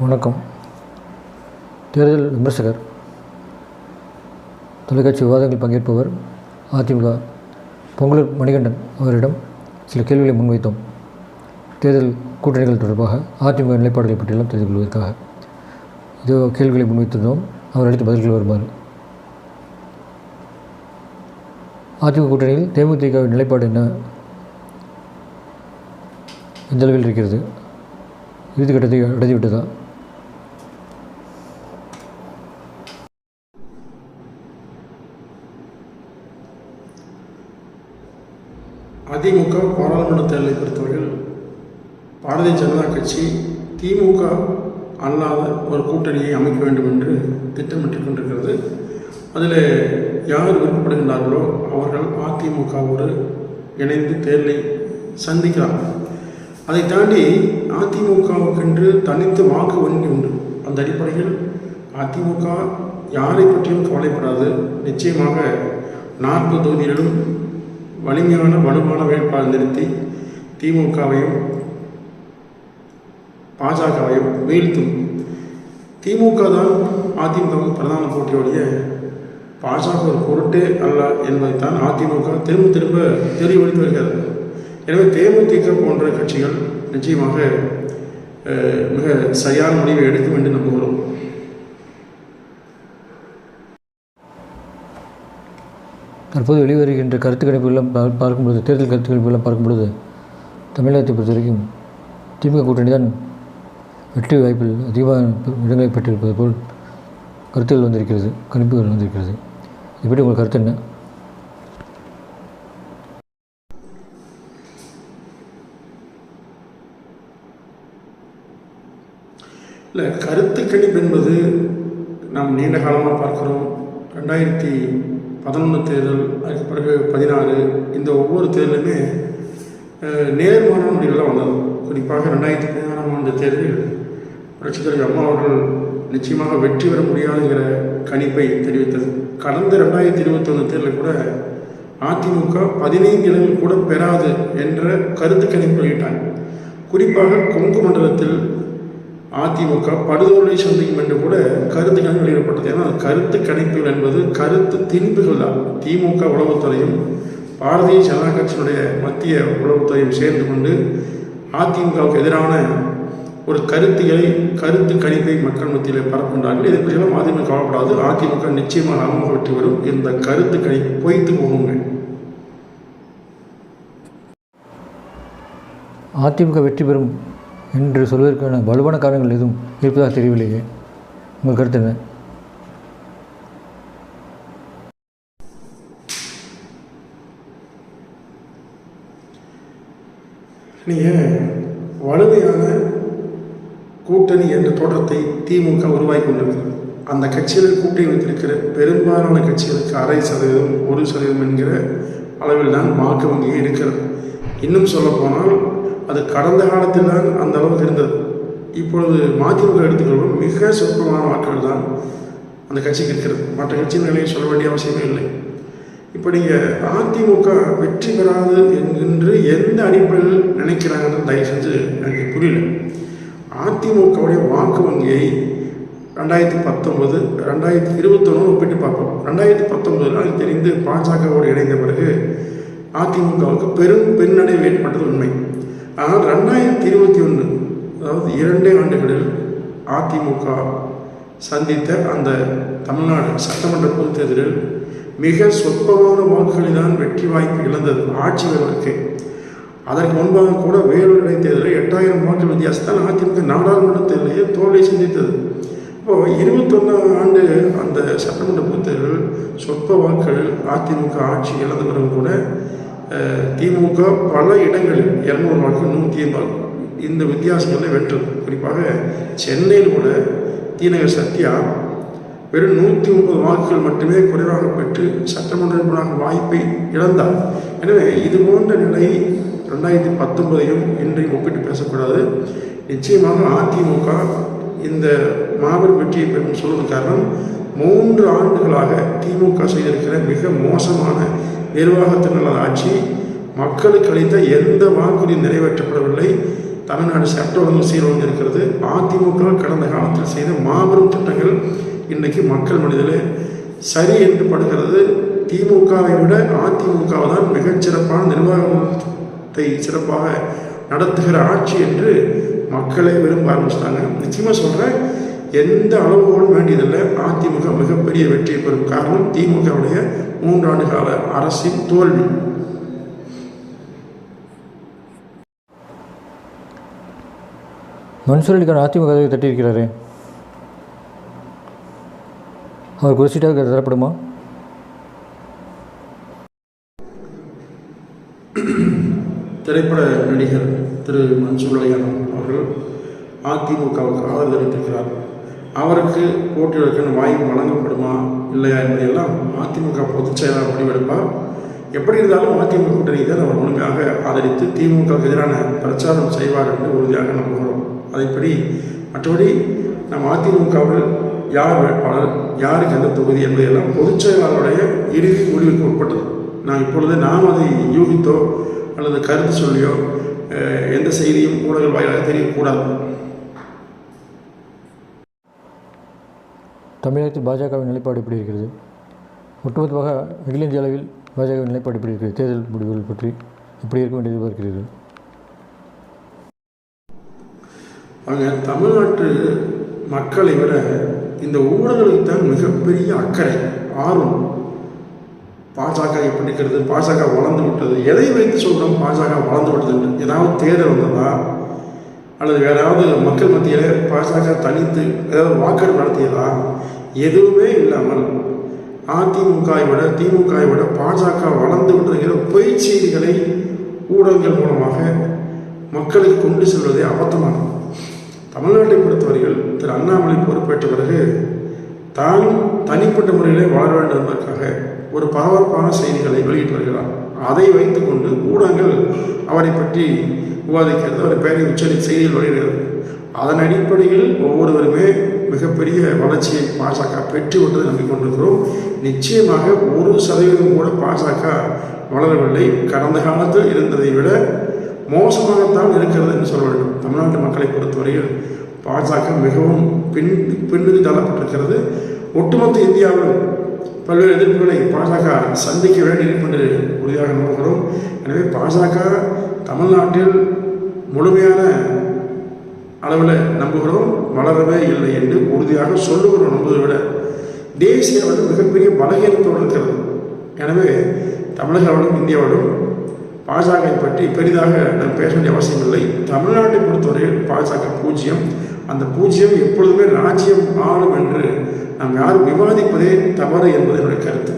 வணக்கம். தேர்தல் விமர்சகர் தொலைக்காட்சி விவாதங்களில் பங்கேற்பவர் அதிமுக பொங்கலூர் மணிகண்டன் அவரிடம் சில கேள்விகளை முன்வைத்தோம். தேர்தல் கூட்டணிகள் தொடர்பாக அதிமுக நிலைப்பாடுகள் பற்றியெல்லாம் தெரிந்து கொள்வதற்காக. இதோ கேள்விகளை முன்வைத்திருந்தோம். அவர் அளித்த பதில்கள் வருமாறு. அதிமுக கூட்டணியில் தேமுதிகவின் நிலைப்பாடு என்ன? எந்த அளவில் இருக்கிறது? இறுதிக்கட்டத்தை அடைந்துவிட்டதா அதிமுக பாராளுமன்ற தேர்தலை பொறுத்தவரையில் பாரதிய ஜனதா கட்சி திமுக அல்லாத ஒரு கூட்டணியை அமைக்க வேண்டும் என்று திட்டமிட்டுக் கொண்டிருக்கிறது அதில் யார் விருப்பப்படுகின்றார்களோ அவர்கள் அதிமுகவோடு இணைந்து தேர்தலை சந்திக்கிறார்கள். அதை தாண்டி அதிமுகவுக்கென்று தனித்து வாக்கு வங்கி உண்டு. அந்த அடிப்படையில் அதிமுக யாரை பற்றியும் கவலைப்படாது. நிச்சயமாக நாற்பது தொகுதிகளிலும் வலிமையான வலுவான வேட்பாளர் நிறுத்தி திமுகவையும் பாஜகவையும் வீழ்த்தும். திமுக தான் அதிமுக பிரதான போட்டியோடைய பாஜக ஒரு பொருட்டே அல்ல என்பதைத்தான் அதிமுக திரும்ப திரும்ப தெளிவளித்து வருகிறது. எனவே தேமுதிக போன்ற கட்சிகள் நிச்சயமாக மிக சரியான முடிவை எடுக்கும் என்று நம்புகிறோம். தற்போது வெளிவருகின்ற கருத்து கணிப்புகளெல்லாம் பார்க்கும்பொழுது தேர்தல் கருத்து கணிப்புகளெல்லாம் பார்க்கும்பொழுது தமிழகத்தை பொறுத்த வரைக்கும் திமுக கூட்டணி தான் வெற்றி வாய்ப்பில் அதிகமான இடங்களை பெற்றிருப்பது போல் கருத்துகள் வந்திருக்கிறது கணிப்புகள் வந்திருக்கிறது. இது பற்றி உங்கள் கருத்து என்ன? இல்லை கருத்து கணிப்பு என்பது நாம் நீண்ட காலமாக பார்க்குறோம். ரெண்டாயிரத்தி பதினொன்று தேர்தல் அதுக்கு பிறகு பதினாறு இந்த ஒவ்வொரு தேர்தலுமே அஹ், நேர்மாறான முடிவுகளாக வந்தது. குறிப்பாக ரெண்டாயிரத்தி பதினாறாம் ஆண்டு தேர்தலில் புரட்சித் அம்மா அவர்கள் நிச்சயமாக வெற்றி பெற முடியாதுங்கிற கணிப்பை தெரிவித்தது. கடந்த ரெண்டாயிரத்தி இருபத்தொன்று தேர்தலில் கூட அதிமுக பதினைந்து இடங்கள் கூட பெறாது என்ற கருத்து கணிப்பு வெளியிட்டாங்க. குறிப்பாக கொங்கு மண்டலத்தில் அதிமுக படுதோலை சந்திக்கும் என்று கூட கருத்து வெளியிடப்பட்டது. ஏன்னா கருத்து கணிப்புகள் என்பது கருத்து திணிப்புகள் தான். திமுக உளவுத்துறையும் பாரதிய ஜனதா கட்சியினுடைய மத்திய உளவுத்துறையும் சேர்ந்து கொண்டு அதிமுகவுக்கு எதிரான ஒரு கருத்துகளை கருத்து கணிப்பை மக்கள் மத்தியில் பரப்புகின்றார்கள் இதை பற்றியெல்லாம் அதிமுக கவலைப்படாது. அதிமுக நிச்சயமாக அமோக வெற்றி வரும் இந்த கருத்து கணிப்பு பொய்த்து போகுங்க. அதிமுக வெற்றி பெறும் என்று சொல்வதற்கான வலுவான காரணங்கள் எதுவும் இருப்பதாக தெரியவில்லையே. உங்கள் கருத்து என்ன? நீங்கள் வலுமையான கூட்டணி என்ற தோற்றத்தை திமுக உருவாக்கி கொண்டிருக்கிறது? அந்த கட்சியில் கூட்டணி வைத்திருக்கிற பெரும்பாலான கட்சிகளுக்கு அரை சதவீதம் ஒரு சதவீதம் என்கிற அளவில் தான் வாக்கு வங்கி இருக்கிறது. இன்னும் சொல்லப்போனால் அது கடந்த காலத்தில் தான் அந்த அளவுக்கு இருந்தது. இப்பொழுது மதிமுக எடுத்துக்கொள்வோம். மிக சொற்பமான வாக்குகள் தான் அந்த கட்சிக்கு இருக்கிறது. மற்ற கட்சியின் சொல்ல வேண்டிய அவசியமே இல்லை. இப்போ நீங்கள் அதிமுக வெற்றி பெறாது என்று எந்த அடிப்படையில் நினைக்கிறாங்கன்னு தயவு செஞ்சு எனக்கு புரியல. அதிமுகவுடைய வாக்கு வங்கியை ரெண்டாயிரத்தி பத்தொன்பது ரெண்டாயிரத்தி இருபத்தொன்னு ஒப்பிட்டு பார்ப்போம். ரெண்டாயிரத்தி பத்தொன்பதில் அது தெரிந்து பாஜகவோடு இணைந்த பிறகு அதிமுகவுக்கு பெரும் பின்னடைவு ஏற்பட்டது உண்மை. ஆனால் ரெண்டாயிரத்தி இருபத்தி ஒன்று அதாவது இரண்டே ஆண்டுகளில் அதிமுக சந்தித்த அந்த தமிழ்நாடு சட்டமன்ற பொது தேர்தலில் மிக சொற்பமான வாக்குகளில் தான் வெற்றி வாய்ப்பு இழந்தது ஆட்சி வருவதற்கு அதற்கு முன்பாக கூட வேலூர் இடைத்தேர்தலில் எட்டாயிரம் வாக்கு வித்தியாசத்தால் அதிமுக நாடாளுமன்ற தேர்தலையே தோல்வி சந்தித்தது. இப்போது இருபத்தொன்னாம் ஆண்டு அந்த சட்டமன்ற பொது தேர்தலில் சொற்ப வாக்குகள் அதிமுக ஆட்சி இழந்த பிறகு கூட திமுக பல இடங்களில் இரநூறு வாக்கு நூற்றி ஐம்பது இந்த வித்தியாசங்களில் வென்றது. குறிப்பாக சென்னையில் கூட தீநகர் சத்யா வெறும் நூற்றி முப்பது வாக்குகள் மட்டுமே குறைவாக பெற்று சட்டமன்ற உறுப்பினராக வாய்ப்பை இழந்தார். எனவே இது போன்ற நிலை ரெண்டாயிரத்தி பத்தொன்பதையும் இன்றையும் ஒப்பிட்டு பேசக்கூடாது. நிச்சயமாக அதிமுக இந்த மாபெரும் வெற்றியை பெறும் சொல்வதற்கு காரணம் மூன்று ஆண்டுகளாக திமுக செய்திருக்கிற மிக மோசமான நிர்வாகத்தினால் ஆட்சி மக்களுக்கு அளித்த எந்த வாக்குறுதியும் நிறைவேற்றப்படவில்லை. தமிழ்நாடு சட்ட ஒழுங்கு சீரழிந்து இருக்கிறது. அதிமுக கடந்த காலத்தில் செய்த மாபெரும் திட்டங்கள் இன்றைக்கு மக்கள் மனதிலே சரி என்று படுகிறது. திமுகவை விட அதிமுக தான் மிகச்சிறப்பான நிர்வாகத்தை சிறப்பாக நடத்துகிற ஆட்சி என்று மக்களே விரும்ப ஆரம்பிச்சிட்டாங்க. நிச்சயமாக சொல்கிறேன் எந்த அளவுகோலும் வேண்டியதில்லை. அதிமுக மிகப்பெரிய வெற்றியை பெறும் காரணம் திமுகவுடைய மூன்றாண்டு கால அரசின் தோல்வி. மன்சூர் அலிகான் அதிமுக கதவை தட்டியிருக்கிறாரே. அவர் குறிச்சிட்டாக தரப்படுமா? திரைப்பட நடிகர் திரு மன்சூர் அலிகான் அவர்கள் அதிமுகவுக்கு ஆதரவு தெரிவித்திருக்கிறார். அவருக்கு போட்டியிடுவதற்கான வாய்ப்பு வழங்கப்படுமா இல்லையா என்பதையெல்லாம் அதிமுக பொதுச் செயலாளர் முடிவெடுப்பார். எப்படி இருந்தாலும் அதிமுக கூட்டணி தான் அவர் முழுமையாக ஆதரித்து திமுகவுக்கு எதிரான பிரச்சாரம் செய்வார் என்று உறுதியாக நம்புகிறோம் அதைப்படி மற்றபடி நம் அதிமுகவில் யார் வேட்பாளர் யாருக்கு எந்த தொகுதி என்பதையெல்லாம் பொதுச் செயலாளருடைய இறுதி முடிவுக்கு உட்பட்டது. நான் இப்பொழுது நாம் அதை யூகித்தோ அல்லது கருத்து சொல்லியோ எந்த செய்தியும் ஊடகங்கள் வாயிலாக தெரியக்கூடாது. தமிழகத்தில் பாஜகவின் நிலைப்பாடு எப்படி இருக்கிறது? ஒட்டுமொத்தமாக அகில இந்திய அளவில் பாஜகவின் நிலைப்பாடு எப்படி இருக்கிறது? தேர்தல் முடிவுகள் பற்றி எப்படி இருக்கும் என்று எதிர்பார்க்கிறீர்கள்? அவங்க தமிழ்நாட்டு மக்களை விட இந்த ஊழலுக்கு தான் மிகப்பெரிய அக்கறை ஆர்வம். பாஜக எப்படி இருக்கிறது? பாஜக வளர்ந்து விட்டது. எதை வைத்து சொல்கிறோம் பாஜக வளர்ந்து விட்டது ஏதாவது தேர்தல் வந்ததா? அல்லது வேற ஏதாவது மக்கள் மத்தியில் பாஜக தனித்து ஏதாவது வாக்கெடுப்பு நடத்தியதா? எதுவுமே இல்லாமல் அதிமுகவை விட திமுகவை விட பாஜக வளர்ந்து கொண்டிருக்கிற பொய் செய்திகளை ஊடகங்கள் மூலமாக மக்களுக்கு கொண்டு செல்வதே அபத்தமானது. தமிழ்நாட்டை பொறுத்தவரையில் திரு அண்ணாமலை பொறுப்பேற்ற பிறகு தான் தனிப்பட்ட முறையிலே வாழ வேண்டும் என்பதற்காக ஒரு பரபரப்பான செய்திகளை வெளியிட்டு வருகிறார். அதை வைத்துக்கொண்டு ஊடகங்கள் அவரை பற்றி விவாதிக்கிறது. அவர் பெயரை உச்சரி செய்திகள் வருகிறது அதன் அடிப்படையில் ஒவ்வொருவருமே மிகப்பெரிய வளர்ச்சியை பாஜக பெற்று விட்டதை நம்பிக்கொண்டிருக்கிறோம். நிச்சயமாக ஒரு சதவீதம் கூட பாஜக வளரவில்லை. கடந்த காலத்தில் இருந்ததை விட மோசமாகத்தான் இருக்கிறது என்று சொல்ல வேண்டும். தமிழ்நாட்டு மக்களை பொறுத்தவரையில் பாஜக மிகவும் பின் பின்னுக்கு தள்ளப்பட்டிருக்கிறது. ஒட்டுமொத்த இந்தியாவிலும் பல்வேறு எதிர்ப்புகளை பாஜக சந்திக்க வேண்டும் என்று உறுதியாக நம்புகிறோம். எனவே பாஜக தமிழ்நாட்டில் முழுமையான அளவில் நம்புகிறோம். வளரவே இல்லை என்று உறுதியாக சொல்லுகிறோம் நம்புவதை விட தேசிய அளவில் மிகப்பெரிய பலகீனத்தோடு இருக்கிறது. எனவே தமிழகவிலும் இந்தியாவிலும் பாஜகவை பற்றி பெரிதாக நாம் பேச வேண்டிய அவசியம் இல்லை தமிழ்நாட்டை பொறுத்தவரையில் பாஜக பூஜ்ஜியம். அந்த பூஜ்ஜியம் எப்பொழுதுமே ராஜ்யம் ஆளும் என்று நாம் யாரும் விவாதிப்பதே தவறு என்பது என்னுடைய கருத்து.